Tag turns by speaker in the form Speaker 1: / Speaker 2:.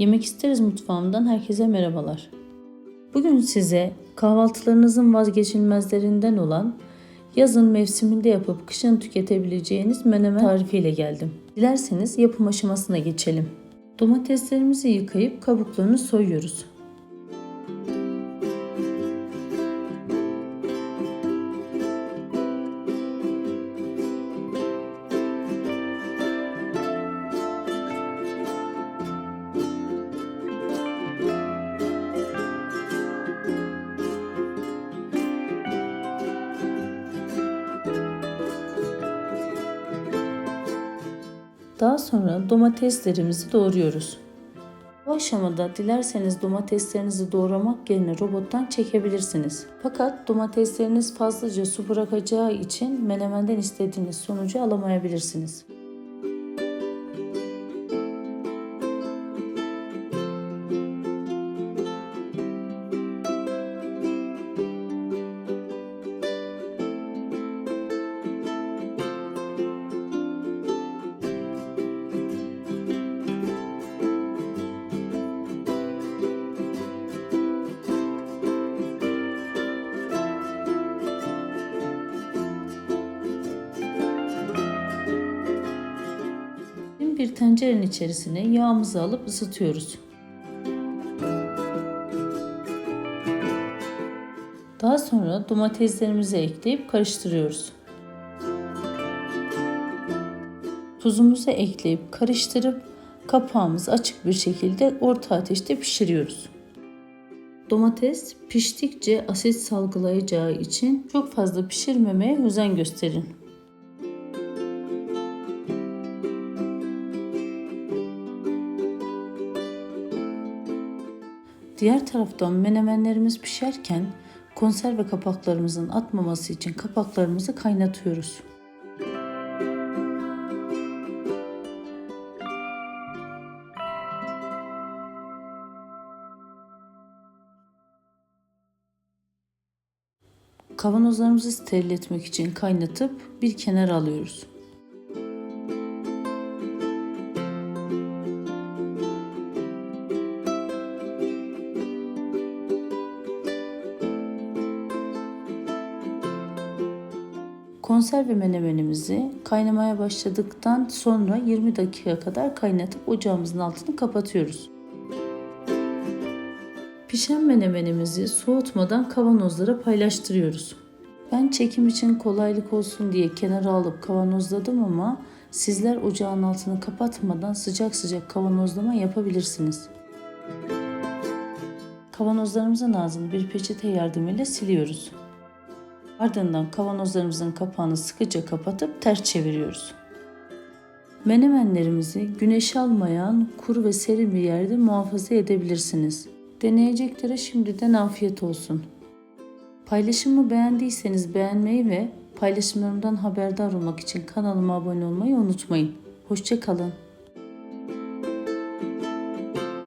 Speaker 1: Yemek isteriz mutfağımdan herkese merhabalar. Bugün size kahvaltılarınızın vazgeçilmezlerinden olan yazın mevsiminde yapıp kışın tüketebileceğiniz menemen tarifiyle geldim. Dilerseniz yapım aşamasına geçelim. Domateslerimizi yıkayıp kabuklarını soyuyoruz. Daha sonra domateslerimizi doğruyoruz. Bu aşamada dilerseniz domateslerinizi doğramak yerine robottan çekebilirsiniz. Fakat domatesleriniz fazlaca su bırakacağı için menemenden istediğiniz sonucu alamayabilirsiniz. Bir tencerenin içerisine yağımızı alıp ısıtıyoruz. Daha sonra domateslerimizi ekleyip karıştırıyoruz. Tuzumuzu ekleyip karıştırıp kapağımızı açık bir şekilde orta ateşte pişiriyoruz. Domates piştikçe asit salgılayacağı için çok fazla pişirmemeye özen gösterin. Diğer taraftan menemenlerimiz pişerken konserve kapaklarımızın atmaması için kapaklarımızı kaynatıyoruz. Kavanozlarımızı steril etmek için kaynatıp bir kenara alıyoruz. Konserve menemenimizi kaynamaya başladıktan sonra 20 dakika kadar kaynatıp ocağımızın altını kapatıyoruz. Pişen menemenimizi soğutmadan kavanozlara paylaştırıyoruz. Ben çekim için kolaylık olsun diye kenara alıp kavanozladım ama sizler ocağın altını kapatmadan sıcak sıcak kavanozlama yapabilirsiniz. Kavanozlarımızın ağzını bir peçete yardımıyla siliyoruz. Ardından kavanozlarımızın kapağını sıkıca kapatıp ters çeviriyoruz. Menemenlerimizi güneş almayan kuru ve serin bir yerde muhafaza edebilirsiniz. Deneyeceklere şimdiden afiyet olsun. Paylaşımı beğendiyseniz beğenmeyi ve paylaşımlarımdan haberdar olmak için kanalıma abone olmayı unutmayın. Hoşçakalın.